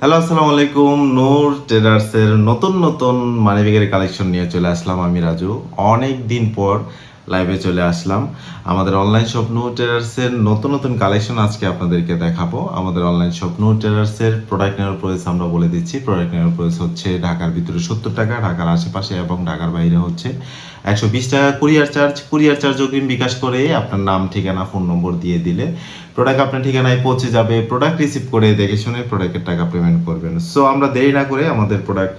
Hello, আসসালামু আলাইকুম। নূর ট্রেডার্সের নতুন নতুন মানিব্যাগের কালেকশন নিয়ে চলে আসলাম আমি রাজু। অনেক দিন পর লাইভে চলে আসলাম। আমাদের অনলাইন শপ নূর ট্রেডার্সের নতুন নতুন কালেকশন আজকে আপনাদেরকে দেখাবো। আমাদের অনলাইন শপ নূর ট্রেডার্সের প্রোডাক্ট নেওয়ার প্রাইস আমরা বলে দিচ্ছি। প্রোডাক্ট নেওয়ার প্রাইস হচ্ছে ঢাকার ভিতরে সত্তর টাকা, ঢাকার আশেপাশে এবং ঢাকার বাইরে হচ্ছে একশো বিশ টাকা। কুরিয়ার চার্জ কুরিয়ার চার্জ অগ্রিম বিকাশ করে আপনার নাম, ঠিকানা ফোন নম্বর দিয়ে দিলে প্রোডাক্ট আপনার ঠিকানায় পৌঁছে যাবে। প্রোডাক্ট রিসিভ করে দেখে শুনে প্রোডাক্টের টাকা পেমেন্ট করবেন। সো আমরা দেরি না করে আমাদের প্রোডাক্ট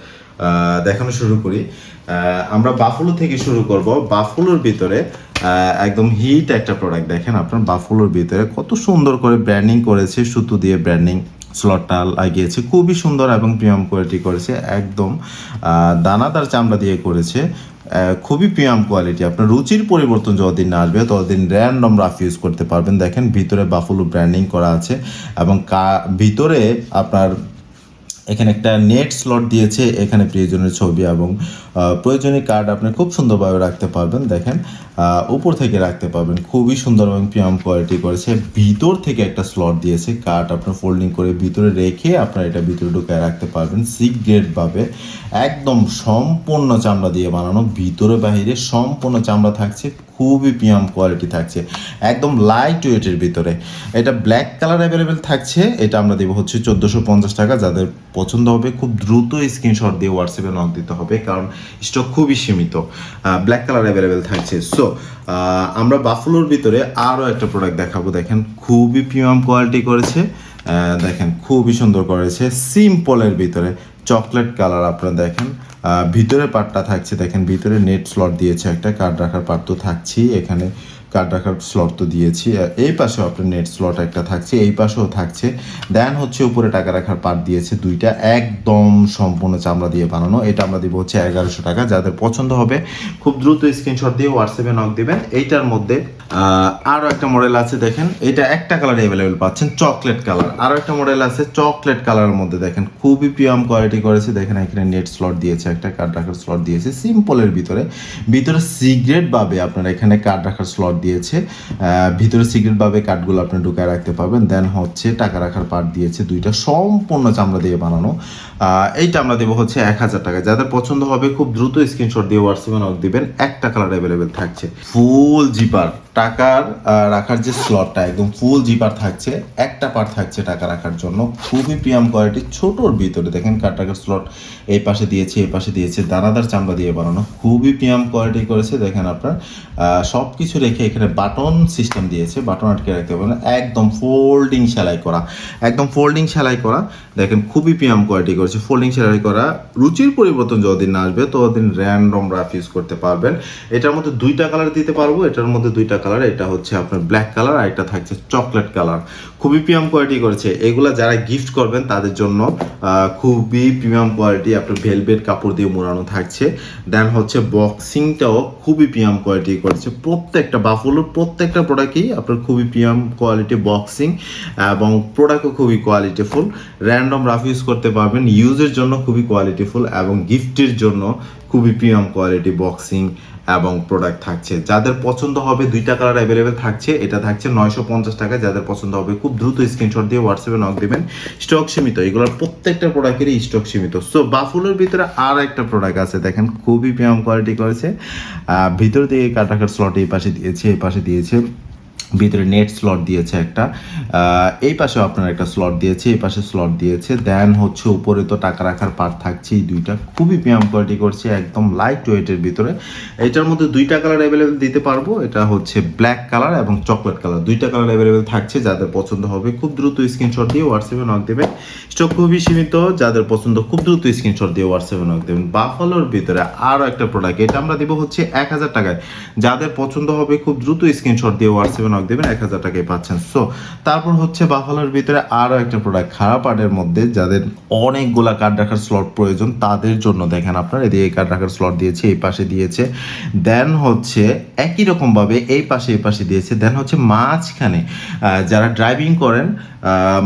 দেখানো শুরু করি। আমরা বাফুলো থেকে শুরু করব। বাফুলোর ভিতরে একদম হিট একটা প্রোডাক্ট দেখেন আপনার বাফুলোর ভিতরে কত সুন্দর করে ব্র্যান্ডিং করেছে, সুতো দিয়ে ব্র্যান্ডিং স্লটটা লাগিয়েছে। খুবই সুন্দর এবং প্রিমিয়াম কোয়ালিটি করেছে। একদম দানাদার চামড়া দিয়ে করেছে। খুবই প্রিমিয়াম কোয়ালিটি আপনার রুচির পরিবর্তন যতদিন না আসবে, ততদিন র্যান্ডম রাফ ইউজ করতে পারবেন। দেখেন, ভিতরে বাফুলো ব্র্যান্ডিং করা আছে এবং কা- ভিতরে আপনার এখানে একটা নেট স্লট দিয়েছে এখানে প্রিয়জনের ছবি এবং প্রয়োজনীয় কার্ড আপনি খুব সুন্দরভাবে রাখতে পারবেন। দেখেন উপর থেকে রাখতে পারবেন। খুবই সুন্দর এবং প্রিয়াম কোয়ালিটি করেছে। ভিতর থেকে একটা স্লট দিয়েছে। কার্ড আপনার ফোল্ডিং করে ভিতরে রেখে আপনার এটা ভিতরে ঢুকায় রাখতে পারবেন। সিক গ্রেড ভাবে একদম সম্পূর্ণ চামড়া দিয়ে বানানো। ভিতরে বাহিরে সম্পূর্ণ চামড়া থাকছে। খুবই প্রিয়াম কোয়ালিটি থাকছে। একদম লাইট ওয়েটের ভিতরে। এটা ব্ল্যাক কালার অ্যাভেলেবেল থাকছে। এটা আমরা দেবো হচ্ছে চোদ্দোশো পঞ্চাশ টাকা। যাদের পছন্দ হবে, খুব দ্রুত স্ক্রিনশট দিয়ে হোয়াটসঅ্যাপে নক দিতে হবে। কারণ স্টক খুবই সীমিত ব্ল্যাক কালার অ্যাভেলেবেল থাকছে। সো আমরা বাফুলোর ভিতরে আরও একটা প্রোডাক্ট দেখাবো। দেখেন, খুবই প্রিমিয়াম কোয়ালিটি করেছে। দেখেন, খুবই সুন্দর করেছে। সিম্পলের ভিতরে চকলেট কালার আপনারা দেখেন। ভিতরে পাটটা থাকছে। দেখেন, ভিতরে নেট স্লট দিয়েছে একটা। কার্ড রাখার পার্ট তো থাকছেই এখানে। কার্ড রাখার স্লট তো দিয়েছি। এই পাশেও আপনার নেট স্লট একটা থাকছে, এই পাশেও থাকছে। দেন হচ্ছে উপরে টাকা রাখার পার্ট দিয়েছে দুইটা, একদম সম্পূর্ণ চামড়া দিয়ে বানানো। এটা আমরা দিব হচ্ছে এগারোশো টাকা। যাদের পছন্দ হবে, খুব দ্রুত স্ক্রিনশট দিয়ে হোয়াটসঅ্যাপে নক দেবেন। এইটার মধ্যে আরও একটা মডেল আছে, দেখেন। এটা একটা কালার অ্যাভেলেবেল পাচ্ছেন চকলেট কালার আরও একটা মডেল আছে চকলেট কালারের মধ্যে, দেখেন। খুবই প্রিয়াম কোয়ালিটি করেছে। দেখেন, এখানে নেট স্লট দিয়েছে একটা কার্ড রাখার স্লট দিয়েছে। সিম্পলের ভিতরে। ভিতরে সিগারেট ভাবে আপনার, এখানে কার্ড রাখার স্লট দিয়েছে। ভিতরে সিগারেট ভাবে কার্ডগুলো আপনি ঢুকায় রাখতে পারবেন। দেন হচ্ছে টাকা রাখার পার্ট দিয়েছে দুইটা সম্পূর্ণ চামড়া দিয়ে বানানো। এইটা আমরা দেবো হচ্ছে এক হাজার টাকা। যাদের পছন্দ হবে খুব দ্রুত স্ক্রিনশট দিয়ে হোয়াটসঅ্যাপে নক দিবেন। একটা কালার অ্যাভেলেবেল থাকছে। ফুল জিপার টাকার রাখার যে স্লটটা একদম ফুল জিপার থাকছে। একটা পার্ট থাকছে টাকা রাখার জন্য। খুবই প্রিয়াম কোয়ালিটি ছোটোর ভিতরে। দেখেন কার টাকার স্লট এই পাশে দিয়েছে, এই পাশে দিয়েছে। দানাদার চামড়া দিয়ে বানানো। খুবই প্রিয়াম কোয়ালিটি করেছে। দেখেন আপনার সব কিছু রেখে এখানে বাটন সিস্টেম দিয়েছে, বাটন আটকে রাখতে পারবেন একদম ফোল্ডিং সেলাই করা, একদম ফোল্ডিং সেলাই করা, দেখেন খুবই পিয়াম কোয়ালিটি করেছে, ফোল্ডিং সেলাই করা, রুচির পরিবর্তন যতদিন না আসবে, ততদিন র্যান্ডম রাফ ইউজ করতে পারবেন। এটার মধ্যে দুইটা কালার দিতে পারব, এটার মধ্যে দুইটা কালার এটা হচ্ছে আপনার ব্ল্যাক কালার আর এটা থাকছে চকলেট কালার খুবই প্রিয়াম কোয়ালিটি করেছে। এগুলা যারা গিফট করবেন, তাদের জন্য খুবই প্রিমিয়াম কোয়ালিটি আপনার ভেলভেট কাপড় দিয়ে মোড়ানো থাকছে। দেন হচ্ছে বক্সিংটাও খুবই প্রিমিয়াম কোয়ালিটি করেছে। প্রত্যেকটা বাফুলোর প্রত্যেকটা প্রোডাক্টই আপনার খুবই প্রিমিয়াম কোয়ালিটি বক্সিং এবং প্রোডাক্টও খুবই কোয়ালিটিফুল র্যান্ডম রাফ ইউজ করতে পারবেন ইউজের জন্য খুবই কোয়ালিটিফুল এবং গিফটের জন্য খুবই প্রিমিয়াম কোয়ালিটি, বক্সিং এবং প্রোডাক্ট থাকছে। যাদের পছন্দ হবে দুইটা কালার অ্যাভেলেবেল থাকছে, এটা থাকছে নয়শো পঞ্চাশ টাকা। যাদের পছন্দ হবে খুব দ্রুত স্ক্রিনশট দিয়ে হোয়াটসঅ্যাপে নক দিবেন। স্টক সীমিত, এগুলোর প্রত্যেকটা প্রোডাক্টেরই স্টক সীমিত। সো বাফুলোর ভিতরে আর একটা প্রোডাক্ট আছে, দেখেন খুবই প্রিমিয়াম কোয়ালিটি করেছে। ভিতর দিয়ে কাটাকার স্লট এই পাশে দিয়েছে, এই পাশে দিয়েছে। ভিতরে নেট স্লট দিয়েছে একটা। এই পাশেও আপনার একটা স্লট দিয়েছে, এই পাশে স্লট দিয়েছে। দেন হচ্ছে উপরে তো টাকা রাখার পার্ট থাকছে, এই দুইটা খুবই প্রিয়াম কোয়ালিটি করছে, একদম লাইট ওয়েটের ভিতরে। এটার মধ্যে দুইটা কালার অ্যাভেলেবেল দিতে পারব, এটা হচ্ছে ব্ল্যাক কালার এবং চকলেট কালার দুইটা কালার অ্যাভেলেবেল থাকছে, যাদের পছন্দ হবে খুব দ্রুত স্ক্রিনশট দিয়ে হোয়াটসঅ্যাপে নক দেবেন। স্টক খুবই সীমিত, যাদের পছন্দ খুব দ্রুত স্ক্রিনশট দিয়ে হোয়াটসঅ্যাপে নক দেবেন। বাফালোর ভিতরে আরও একটা প্রোডাক্ট এটা আমরা দিব হচ্ছে এক হাজার টাকায়। যাদের পছন্দ হবে খুব দ্রুত স্ক্রিনশট দিয়ে হোয়াটসঅ্যাপে নক দেবেন, এক হাজার টাকায় পাচ্ছেন। সো তারপর হচ্ছে বাফালোর ভিতরে আরও একটা প্রোডাক্ট খারাপ আর্টের মধ্যে যাদের অনেকগুলা কার্ড রাখার স্লট প্রয়োজন, তাদের জন্য দেখেন আপনার, এদিকে এই কার্ড রাখার স্লট দিয়েছে, এই পাশে দিয়েছে। দেন হচ্ছে একই রকমভাবে এই পাশে এই পাশে দিয়েছে। দেন হচ্ছে মাঝখানে যারা ড্রাইভিং করেন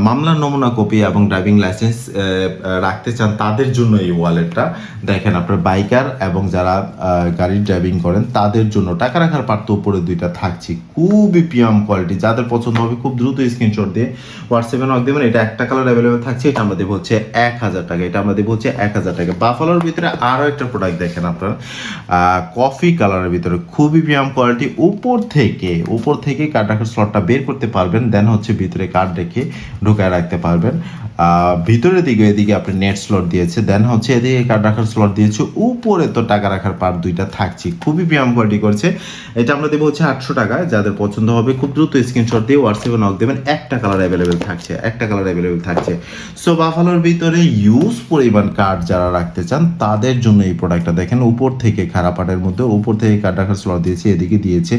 মামলার নমুনা কপি এবং ড্রাইভিং লাইসেন্স রাখতে চান তাদের জন্য এই ওয়ালেটটা। দেখেন আপনার বাইকার এবং যারা গাড়ির ড্রাইভিং করেন, তাদের জন্য টাকা রাখার পার্ট তো উপরে দুইটা থাকছে। খুবই প্রিয়াম কোয়ালিটি। যাদের পছন্দ হবে খুব দ্রুত স্ক্রিনশট দিয়ে হোয়াটসঅ্যাপে নক দেবেন। এটা একটা কালার অ্যাভেলেবেল থাকছে, এটা আমরা দেবো হচ্ছে এক হাজার টাকা। এটা আমরা দেবো হচ্ছে এক হাজার টাকা। বাফালোর ভিতরে আরও একটা প্রোডাক্ট দেখেন আপনার। কফি কালারের ভিতরে খুবই প্রিয়াম কোয়ালিটি উপর থেকে উপর থেকে কার্ড রাখার স্লটটা বের করতে পারবেন দেন হচ্ছে ভিতরে কার্ড রেখে ঢুকায় রাখতে পারবেন। ভিতরের দিকে, এদিকে আপনি নেট স্লট দিয়েছে দেন হচ্ছে এদিকে কার্ড রাখার স্লট দিয়েছে, উপরে তো টাকা রাখার পার দুইটা থাকছে। খুবই প্রিয়াম কোয়ালিটি করছে। এটা আমরা দেবো হচ্ছে আটশো টাকা যাদের পছন্দ হবে খুব দ্রুত স্ক্রিনশট দিয়ে হোয়াটসঅ্যাপে নক দেবেন, একটা কালার অ্যাভেলেবেল থাকছে, একটা কালার অ্যাভেলেবেল থাকছে। সো বাফালোর ভিতরে ইউজ পরিমাণ কার্ড যারা রাখতে চান, তাদের জন্য এই প্রোডাক্টটা দেখেন, উপর থেকে খারাপ পাটের মধ্যে, উপর থেকে কার্ড রাখার স্লট দিয়েছে, এদিকে দিয়েছে।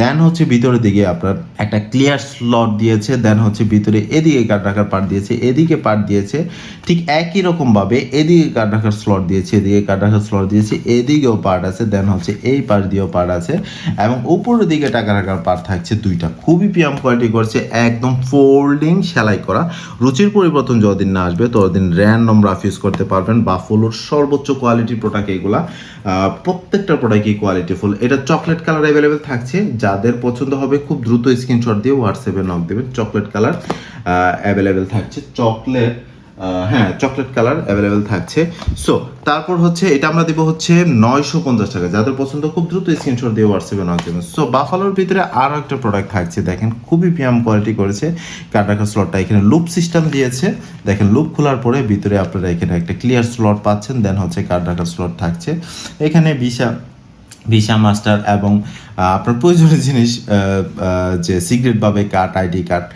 দেন হচ্ছে ভিতরের দিকে আপনার একটা ক্লিয়ার স্লট দিয়েছে দেন হচ্ছে ভিতরে এদিকে কার্ড রাখার পার্ট দিয়েছে, এদিকে পার্ট দিয়েছে। ঠিক একই রকম ভাবে এদিকে কার্ড রাখার স্লট দিয়েছে, এদিকে কার্ড রাখার স্লট দিয়েছে, এদিকেও পার্ট আছে দেন হচ্ছে এই পার্ট দিয়েও পার্ট আছে এবং উপরের দিকে টাকা রাখার পার্ট থাকছে দুইটা। খুবই পিয়াম কোয়ালিটি করছে, একদম ফোল্ডিং সেলাই করা। রুচির পরিবর্তন যতদিন না আসবে, ততদিন র্যান্ডম রাফ ইউজ করতে পারবেন, বা বাফলোর সর্বোচ্চ কোয়ালিটির প্রোডাক্ট এগুলা। প্রত্যেকটা প্রোডাক্টই কোয়ালিটিফুল এটা চকলেট কালার অ্যাভেলেবেল থাকছে। যাদের পছন্দ হবে, খুব দ্রুত স্ক্রিনশট দিয়ে হোয়াটসঅ্যাপে নক দেবেন। চকলেট কালার অ্যাভেলেবেল থাকছে। চকলেট হ্যাঁ চকলেট কালার অ্যাভেলেবেল থাকছে। সো তারপর হচ্ছে, এটা আমরা দেবো হচ্ছে নয়শো পঞ্চাশ টাকা। যাদের পছন্দ, খুব দ্রুত স্ক্রিনশট দিয়ে হোয়াটসঅ্যাপে নক দেবেন। সো বাফালোর ভিতরে আরও একটা প্রোডাক্ট থাকছে, দেখেন, খুবই পিয়াম কোয়ালিটি করেছে। কার্ড রাখার স্লটটা এখানে লুপ সিস্টেম দিয়েছে। দেখেন লুপ খোলার পরে ভিতরে আপনারা এখানে একটা ক্লিয়ার স্লট পাচ্ছেন দেন হচ্ছে কার্ড রাখার স্লট থাকছে। এখানে ভিসা ভিসা মাস্টার এবং আপনার প্রয়োজনীয় জিনিস যে সিক্রেটভাবে card ID card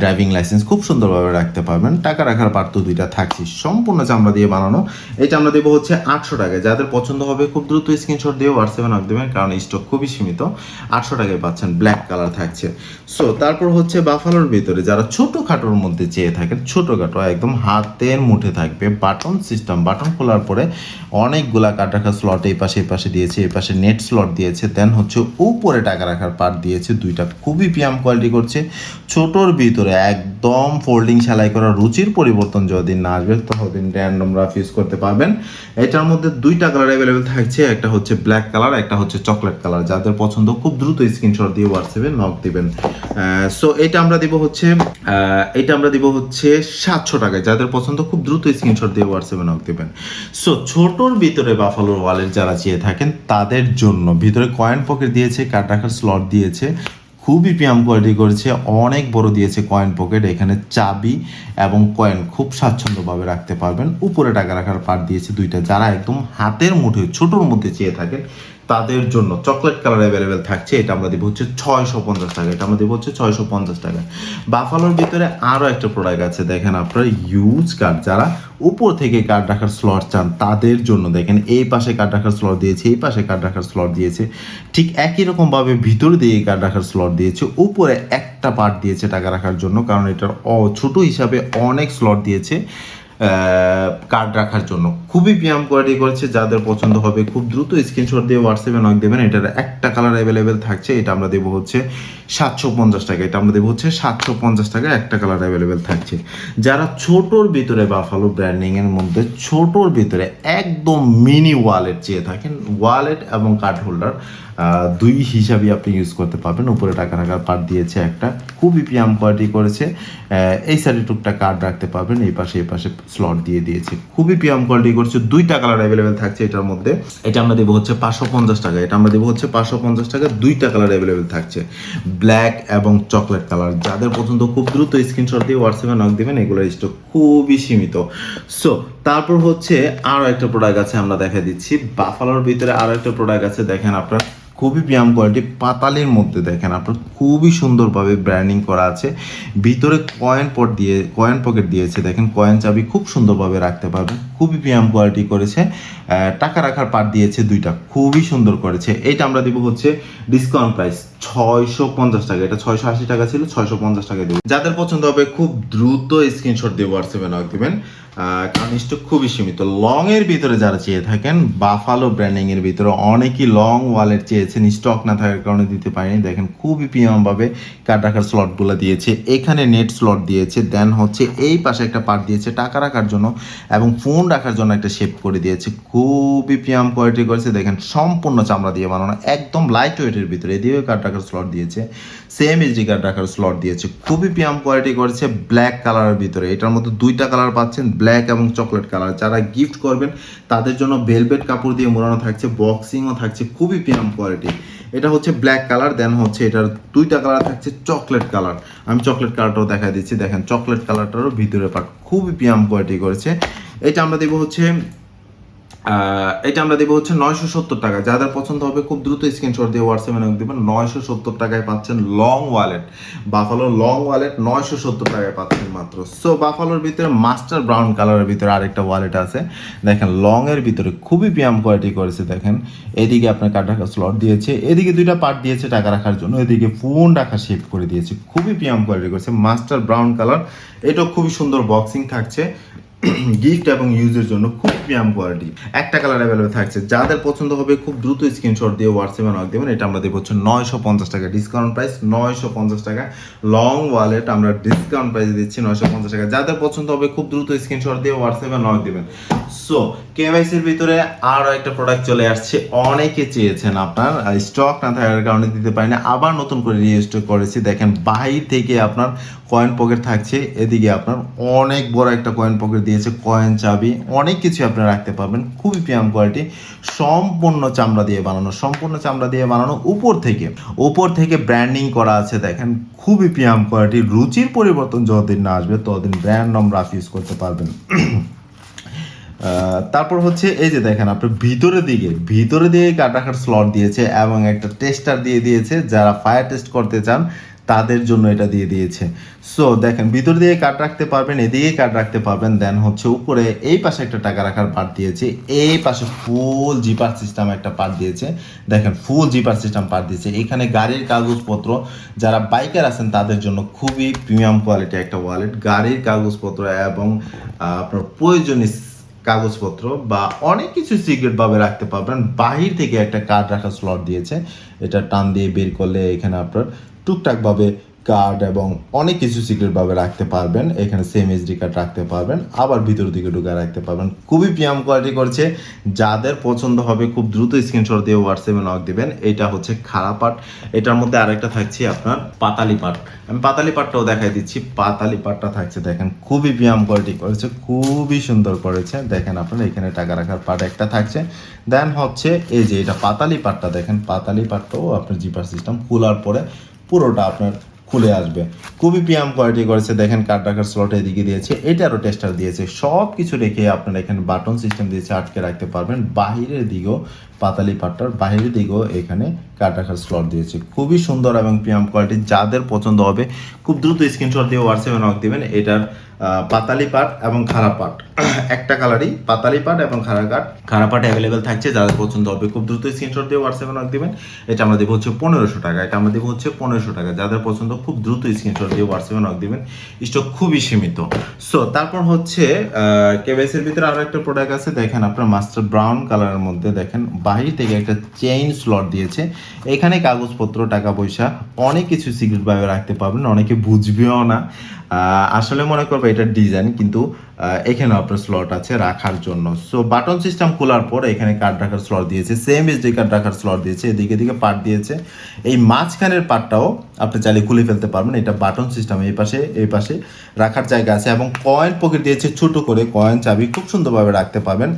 driving licence খুব সুন্দরভাবে রাখতে পারবেন। টাকা রাখার পার তো দুইটা থাকছে সম্পূর্ণ চামড়া দিয়ে বানানো। এই চামড়া দেবো হচ্ছে আটশো টাকায়। যাদের পছন্দ হবে খুব দ্রুত স্ক্রিনশট দিয়ে হোয়াটসঅ্যাপে নক দেবেন, কারণ স্টক খুবই সীমিত। আটশো টাকায় পাচ্ছেন ব্ল্যাক কালার থাকছে। সো তারপর হচ্ছে বাফালোর ভিতরে যারা ছোটো খাটোর মধ্যে চেয়ে থাকেন, ছোটো খাটো একদম হাতের মুঠে থাকবে। বাটন সিস্টেম বাটন খোলার পরে অনেকগুলা কাট রাখার স্লট এই পাশে এই পাশে দিয়েছে, এই পাশে নেট স্লট দিয়েছে। দেন হচ্ছে উপরে টাকা রাখার পার্ট দিয়েছে। দুইটা খুবই পিয়াম কোয়ালিটি করছে। ছোটোর ভিতরে একদম ফোল্ডিং সেলাই করা রুচির পরিবর্তন যতদিন না আসবে, ততদিন র্যান্ডম রাফ ইউজ করতে পারবেন। এটার মধ্যে দুইটা কালার অ্যাভেলেবেল থাকছে, একটা হচ্ছে ব্ল্যাক কালার একটা হচ্ছে চকলেট কালার যাদের পছন্দ, খুব দ্রুত স্ক্রিনশট দিয়ে হোয়াটসঅ্যাপে নক দিবেন। সো এটা আমরা দিব হচ্ছে এটা আমরা দিব হচ্ছে সাতশো টাকায়। যাদের পছন্দ, খুব দ্রুত স্ক্রিনশট দিয়ে হোয়াটসঅ্যাপে নক দিবেন। সো ছোটোর ভিতরে বাফালোর ওয়ালেট যারা চেয়ে থাকেন, তাদের জন্য ভিতরে কয়েন পকেট দিয়েছে কাট রাখার স্লট দিয়েছে। খুবই পিয়াম কোয়ালিটি করেছে, অনেক বড় দিয়েছে কয়েন পকেট এখানে চাবি এবং কয়েন খুব স্বাচ্ছন্দ্যভাবে রাখতে পারবেন। উপরে টাকা রাখার পার দিয়েছে দুইটা। যারা একদম হাতের মুঠে ছোটোর মধ্যে চেয়ে থাকেন, তাদের জন্য চকলেট কালার অ্যাভেলেবেল থাকছে। এটা আমরা দেবো হচ্ছে ছয়শো পঞ্চাশ টাকা। এটা আমরা দেবো হচ্ছে ছয়শো পঞ্চাশ টাকা। বাফালোর ভিতরে আরও একটা প্রোডাক্ট আছে। দেখেন আপনারা ইউজ কার্ড যারা উপর থেকে কার্ড রাখার স্লট চান তাদের জন্য। দেখেন, এই পাশে কার্ড রাখার স্লট দিয়েছে, এই পাশে কার্ড রাখার স্লট দিয়েছে। ঠিক একই রকমভাবে ভিতর দিয়ে কার্ড রাখার স্লট দিয়েছে, উপরে একটা পার্ট দিয়েছে টাকা রাখার জন্য, কারণ এটার ছোট হিসাবে অনেক স্লট দিয়েছে। কার্ড রাখার জন্য। খুবই পিয়াম কোয়ালিটি করেছে যাদের পছন্দ হবে, খুব দ্রুত স্ক্রিনশট দিয়ে হোয়াটসঅ্যাপে নক দেবেন। এটার একটা কালার অ্যাভেলেবেল থাকছে, এটা আমরা দেবো হচ্ছে সাতশো পঞ্চাশ টাকা। এটা আমরা দেবো হচ্ছে সাতশো পঞ্চাশ টাকা একটা কালার অ্যাভেলেবেল থাকছে। যারা ছোটোর ভিতরে বাফালো ব্র্যান্ডিংয়ের মধ্যে, ছোটোর ভিতরে একদম মিনি ওয়ালেট চেয়ে থাকেন ওয়ালেট এবং কার্ড হোল্ডার দুই হিসাবে আপনি ইউজ করতে পারবেন। উপরে টাকা রাখার পার্ট দিয়েছে একটা। খুবই পিয়াম কোয়ালিটি করেছে। এই সাইডে টুকটা কার্ড রাখতে পারবেন। এই পাশে এই পাশে স্লট দিয়ে দিয়েছে। খুবই পিয়াম কোয়ালিটি করেছে। দুইটা কালার অ্যাভেলেবেল থাকছে এটার মধ্যে। এটা আমরা দেবো হচ্ছে পাঁচশো পঞ্চাশ টাকা। এটা আমরা দেবো হচ্ছে পাঁচশো পঞ্চাশ টাকা। দুইটা কালার অ্যাভেলেবেল থাকছে। ব্ল্যাক এবং চকলেট কালার যাদের পছন্দ, খুব দ্রুত স্ক্রিনশট দিয়ে হোয়াটসঅ্যাপে নক দেবেন। এগুলোর স্টক খুবই সীমিত। সো তারপর হচ্ছে আরও একটা প্রোডাক্ট আছে, আমরা দেখা দিচ্ছি। বাফালোর ভিতরে আরও একটা প্রোডাক্ট আছে। দেখেন আপনার খুবই প্রিয়াম কোয়ালিটি পাতালের মধ্যে দেখেন আপনার খুবই সুন্দরভাবে ব্র্যান্ডিং করা আছে। ভিতরে কয়েন পট দিয়ে কয়েন পকেট দিয়েছে, দেখেন কয়েন চাবি খুব সুন্দরভাবে রাখতে পারবেন। খুবই প্রিয়াম কোয়ালিটি করেছে। টাকা রাখার পার্ট দিয়েছে দুইটা, খুবই সুন্দর করেছে। এইটা আমরা দিব হচ্ছে ডিসকাউন্ট প্রাইস ছয়শো পঞ্চাশ টাকা। এটা ছয়শো আশি টাকা ছিল, ছয়শো পঞ্চাশ টাকা দেবো। যাদের পছন্দ হবে খুব দ্রুত স্ক্রিনশট দিয়ে হোয়াটসঅ্যাপে নক দিবেন। কারণ স্টক খুবই সীমিত। লং এর ভিতরে যারা চেয়ে থাকেন বাফালো ব্র্যান্ডিং এর ভিতরে অনেকই লং ওয়ালেট চেয়েছেন স্টক না থাকার কারণে দিতে পারেনি। দেখেন, খুবই প্রিমিয়াম ভাবে কার্ড রাখার স্লটগুলো দিয়েছে। এখানে নেট স্লট দিয়েছে দেন হচ্ছে এই পাশে একটা পার্ট দিয়েছে টাকা রাখার জন্য এবং ফোন রাখার জন্য একটা শেপ করে দিয়েছে। খুবই প্রিমিয়াম কোয়ালিটি করেছে। দেখেন, সম্পূর্ণ চামড়া দিয়ে বানানো, একদম লাইট ওয়েটের ভিতরে। এদিকেও কার্ড রাখার স্লট দিয়েছে। সেম এইচডি কার্ড রাখার স্লট দিয়েছে। খুবই প্রিমিয়াম কোয়ালিটি করেছে ব্ল্যাক কালারের ভিতরে। এটার মধ্যে দুইটা কালার পাচ্ছেন ব্ল্যাক এবং চকলেট কালার যারা গিফট করবেন, তাদের জন্য ভেলভেট কাপড় দিয়ে মোড়ানো থাকছে বক্সিংও থাকছে, খুবই প্রিমিয়াম কোয়ালিটি এটা হচ্ছে ব্ল্যাক কালার দেন হচ্ছে এটার দুইটা কালার থাকছে চকলেট কালার আমি চকলেট কালারটাও দেখা দিচ্ছি, দেখেন চকলেট কালারটারও ভিতরে পাট খুবই প্রিমিয়াম কোয়ালিটি করেছে। এটা আমরা দেবো হচ্ছে এটা আমরা দেবো হচ্ছে নয়শো সত্তর টাকা। যাদের পছন্দ হবে খুব দ্রুত স্ক্রিনশট দিয়ে হোয়াটসঅ্যাপে নক দেবেন। নয়শো সত্তর টাকায় পাচ্ছেন long wallet buffalo long wallet নয়শো সত্তর টাকায় পাচ্ছেন মাত্র। সো বাফালোর ভিতরে মাস্টার ব্রাউন কালারের ভিতরে আরেকটা ওয়ালেট আছে। দেখেন লং এর ভিতরে খুবই প্রিয়াম কোয়ালিটি করেছে, দেখেন। এদিকে আপনার কার্ড রাখার স্লট দিয়েছে। এদিকে দুইটা পার্ট দিয়েছে টাকা রাখার জন্য। এদিকে ফোন রাখা শেপ করে দিয়েছে। খুবই প্রিয়াম কোয়ালিটি করেছে। মাস্টার ব্রাউন কালার এটাও খুবই সুন্দর বক্সিং থাকছে। গিফট এবং ইউজের জন্য খুব প্রিয়াম কোয়ালিটি একটা কালার অ্যাভেলেবেল থাকছে। যাদের পছন্দ হবে, খুব দ্রুত স্ক্রিনশট দিয়ে হোয়াটসঅ্যাপে নক দেবেন। এটা আমরা দেবো হচ্ছে নয়শো পঞ্চাশ টাকা ডিসকাউন্ট প্রাইস নয়শো পঞ্চাশ টাকা লং ওয়ালেট আমরা ডিসকাউন্ট প্রাইসে দিচ্ছি নয়শো পঞ্চাশ টাকা। যাদের পছন্দ হবে, খুব দ্রুত স্ক্রিনশট দিয়ে হোয়াটসঅ্যাপে নক দেবেন। সো কেওয়াইসির ভিতরে আরও একটা প্রোডাক্ট চলে আসছে। অনেকে চেয়েছেন আপনার স্টক না থাকার কারণে দিতে পারি না আবার নতুন করে রিস্টক করেছি। দেখেন, বাহির থেকে আপনার কয়েন পকেট থাকছে। এদিকে আপনার অনেক বড় একটা কয়েন পকেট দিয়েছে কয়েন চাবি, অনেক কিছু আপনি রাখতে পারবেন। খুবই প্রিয়াম কোয়ালিটি সম্পূর্ণ চামড়া দিয়ে বানানো, সম্পূর্ণ চামড়া দিয়ে বানানো উপর থেকে। উপর থেকে ব্র্যান্ডিং করা আছে, দেখেন, খুবই প্রিয়াম কোয়ালিটি রুচির পরিবর্তন যতদিন না আসবে, ততদিন ব্র্যান্ড নাম রাফ ইউজ করতে পারবেন। তারপর হচ্ছে এই যে দেখেন আপনি ভিতরে দিকে ভিতরে দিকে কাট রাখার স্লট দিয়েছে এবং একটা টেস্টার দিয়ে দিয়েছে। যারা ফায়ার টেস্ট করতে চান তাদের জন্য এটা দিয়ে দিয়েছে। সো দেখেন, ভিতর দিয়ে কাট রাখতে পারবেন এদিকে কাট রাখতে পারবেন দেন হচ্ছে উপরে এই পাশে একটা টাকা রাখার পার্ট দিয়েছে, এই পাশে ফুল জিপার সিস্টেম একটা পার্ট দিয়েছে, দেখেন ফুল জিপার সিস্টেম পার্ট দিয়েছে। এখানে গাড়ির কাগজপত্র, যারা বাইকার আছেন, তাদের জন্য খুবই প্রিমিয়াম কোয়ালিটি একটা ওয়ালেট গাড়ির কাগজপত্র এবং আপনার প্রয়োজনীয় কাগজপত্র বা অনেক কিছু সিক্রেট ভাবে রাখতে পারবেন। বাহির থেকে একটা কার্ড রাখার স্লট দিয়েছে, এটা টান দিয়ে বের করলে এখানে আপনার টুকটাক ভাবে কার্ড এবং অনেক কিছু সিক্রেট ভাবে রাখতে পারবেন। এখানে সেম এইচডি কার্ড রাখতে পারবেন, আবার ভিতর দিকে ঢুকে রাখতে পারবেন। খুবই প্রিয়াম কোয়ালিটি করছে। যাদের পছন্দ হবে খুব দ্রুত স্ক্রিনশট দিয়ে হোয়াটসঅ্যাপে নক দেবেন। এটা হচ্ছে খারাপ পার্ট এটার মধ্যে আরেকটা থাকছে আপনার পাতালি পাট। আমি পাতালি পাটটাও দেখাই দিচ্ছি। পাতালি পাটটা থাকছে, দেখেন, খুবই প্রিয়াম কোয়ালিটি করেছে, খুবই সুন্দর করেছে। দেখেন আপনার, এখানে টাকা রাখার পাট একটা থাকছে। দেন হচ্ছে এই যে এটা পাতালি পাটটা, দেখেন, পাতালি পাটটাও আপনার জিপার সিস্টেম খোলার পরে পুরোটা আপনার খুলে আসবে। খুবই পিয়াম কোয়ালিটি করেছে? দেখেন কার্ড রাখার স্লট এদিকে দিয়েছে। এটারও টেস্টার দিয়েছে। সব কিছু রেখে আপনারা এখানে বাটন সিস্টেম দিয়েছে, আটকে রাখতে পারবেন। বাহিরের দিকেও পাতালি পাটটার বাহিরের দিকেও এখানে কার্ড রাখার স্লট দিয়েছে। খুবই সুন্দর এবং প্রিয়াম কোয়ালিটি যাদের পছন্দ হবে, খুব দ্রুত স্ক্রিনশট দিয়ে হোয়াটসঅ্যাপে নক দিবেন। এটার পাতালি পাট এবং খারাপ পাট। একটা কালারই পাতালি পাট এবং খারাপ কাট খারাপ পাট অ্যাভেলেবেল থাকছে, যাদের পছন্দ হবে, খুব দ্রুত স্ক্রিনশট দিয়ে হোয়াটসঅ্যাপে নক দিবেন। এটা আমরা দেবো হচ্ছে পনেরোশো টাকা। এটা আমরা দেবো হচ্ছে পনেরোশো টাকা। যাদের পছন্দ, খুব দ্রুত স্ক্রিনশট দিয়ে হোয়াটসঅ্যাপে নক দিবেন। স্টক খুবই সীমিত। সো তারপর হচ্ছে কেবিএসের ভিতরে আরও একটা প্রোডাক্ট আছে। দেখেন আপনার মাস্টার ব্রাউন কালারের মধ্যে দেখেন বাহির থেকে একটা চেইন স্লট দিয়েছে। এখানে কাগজপত্র টাকা পয়সা অনেক কিছু সিক্রেট ভাবে রাখতে পারবেন, অনেকে বুঝবেও না। আসলে মনে করবে এটা ডিজাইন কিন্তু এখানে আপনার স্লট আছে রাখার জন্য। সো বাটন সিস্টেম খোলার পর এখানে কার্ড রাখার স্লট দিয়েছে। সেম এসডি কার্ড রাখার স্লট দিয়েছে, এদিকে দিকে পার্ট দিয়েছে। এই মাঝখানের পার্টটাও আপনি চাইলে খুলে ফেলতে পারবেন। এটা বাটন সিস্টেম এই পাশে এই পাশে রাখার জায়গা আছে এবং কয়েন পকেট দিয়েছে ছোট করে। কয়েন চাবি খুব সুন্দরভাবে রাখতে পারবেন।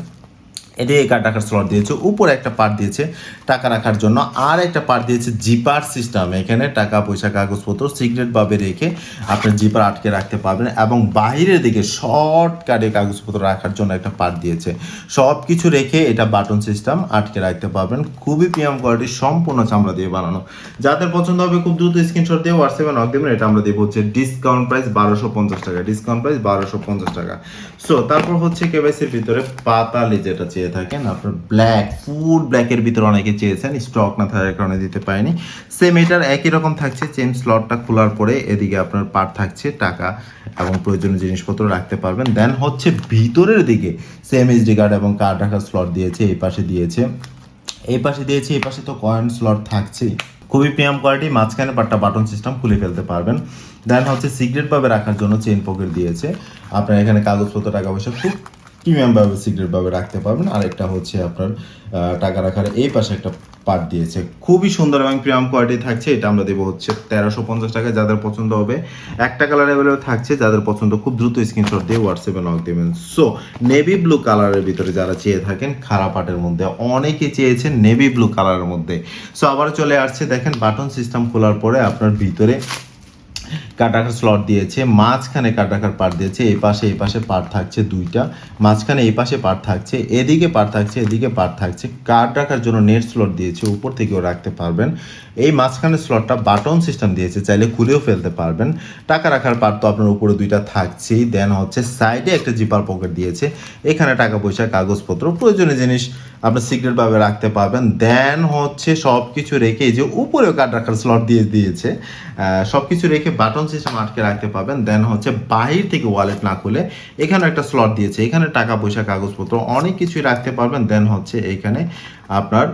এদিকে কার্ড রাখার স্লট দিয়েছে। উপরে একটা পার্ট দিয়েছে টাকা রাখার জন্য। আর একটা পার্ট দিয়েছে জিপার সিস্টেম এখানে টাকা, পয়সা, কাগজপত্র সিক্রেট ভাবে রেখে আপনি জিপার আটকে রাখতে পারবেন এবং বাইরের দিকে শর্ট কাটে কাগজপত্র রাখার জন্য একটা পার্ট দিয়েছে। সব কিছু রেখে এটা বাটন সিস্টেম আটকে রাখতে পারবেন। খুবই প্রিয়াম কোয়ালিটি সম্পূর্ণ চামড়া দিয়ে বানানো। যাদের পছন্দ হবে খুব দ্রুত স্ক্রিনশট দিয়ে হোয়াটসঅ্যাপে নক দেবেন। এটা আমরা দেবো হচ্ছে ডিসকাউন্ট প্রাইস বারোশো পঞ্চাশ টাকা। ডিসকাউন্ট প্রাইস বারোশো পঞ্চাশ টাকা। সো তারপর হচ্ছে কেবাইসির ভিতরে পাতালি যেটা চেয়েছে চেয়ে থাকেন। আপনার ব্ল্যাক ফুল ব্ল্যাকের ভিতরে অনেকে চেয়েছেন স্টক না থাকার কারণে দিতে পারেনি। সেম এটার একই রকম থাকছে চেন স্লটটা খোলার পরে এদিকে আপনার পার্ট থাকছে টাকা এবং প্রয়োজনীয় জিনিসপত্র রাখতে পারবেন। দেন হচ্ছে ভিতরের দিকে সেম এইচডি কার্ড এবং কার্ড রাখার স্লট দিয়েছে, এই পাশে দিয়েছে। এই পাশে দিয়েছে, এই পাশে তো কয়েন স্লট থাকছেই। খুবই প্রিয়াম কোয়ালিটি মাঝখানে পাট্টা বাটন সিস্টেম খুলে ফেলতে পারবেন। দেন হচ্ছে সিক্রেট ভাবে রাখার জন্য চেইন পকেট দিয়েছে। আপনার এখানে কাগজপত্র, টাকা পয়সা খুব প্রিমিয়াম ভাবে সিক্রেট ভাবে রাখতে পারবেন? আর একটা হচ্ছে আপনার টাকা রাখার এই পাশে একটা পার্ট দিয়েছে। খুবই সুন্দর এবং প্রিমিয়াম কোয়ালিটি থাকছে। এটা আমরা দেবো হচ্ছে তেরোশো পঞ্চাশ টাকা যাদের পছন্দ হবে। একটা কালার অ্যাভেলেবল থাকছে, যাদের পছন্দ খুব দ্রুত স্ক্রিনশট দিয়ে হোয়াটসঅ্যাপে নক দেবেন। সো নেভি ব্লু কালারের ভিতরে যারা চেয়ে থাকেন খারাপ পাটের মধ্যে অনেকে চেয়েছেন নেভি ব্লু কালারের মধ্যে। সো আবার চলে আসছে, দেখেন বাটন সিস্টেম খোলার পরে আপনার ভিতরে কাট রাখার স্লট দিয়েছে, মাঝখানে কাটাকার পার্ট দিয়েছে, এই পাশে এই পাশে পার থাকছে দুইটা, মাঝখানে এই পাশে পার থাকছে, এদিকে পার থাকছে, এদিকে পার থাকছে কাটাকার রাখার জন্য নেট স্লট দিয়েছে, উপর থেকেও রাখতে পারবেন। এই মাঝখানে স্লটটা বাটন সিস্টেম দিয়েছে, চাইলে খুলেও ফেলতে পারবেন। টাকা রাখার পার্ট তো আপনার উপরে দুইটা থাকছেই। দেন হচ্ছে সাইডে একটা জিপার পকেট দিয়েছে। এখানে টাকা পয়সা, কাগজপত্র, প্রয়োজনীয় জিনিস আপনি সিক্রেট ভাবে রাখতে পারবেন। দেন হচ্ছে সব কিছু রেখে যে উপরেও কার্ড রাখার স্লট দিয়ে দিয়েছে সব কিছু রেখে বাটন সিস্টেম আটকে রাখতে পারবেন। দেন হচ্ছে বাহির থেকে ওয়ালেট না খুলে এখানে একটা স্লট দিয়েছে। এখানে টাকা পয়সা, কাগজপত্র অনেক কিছুই রাখতে পারবেন। দেন হচ্ছে এখানে আপনার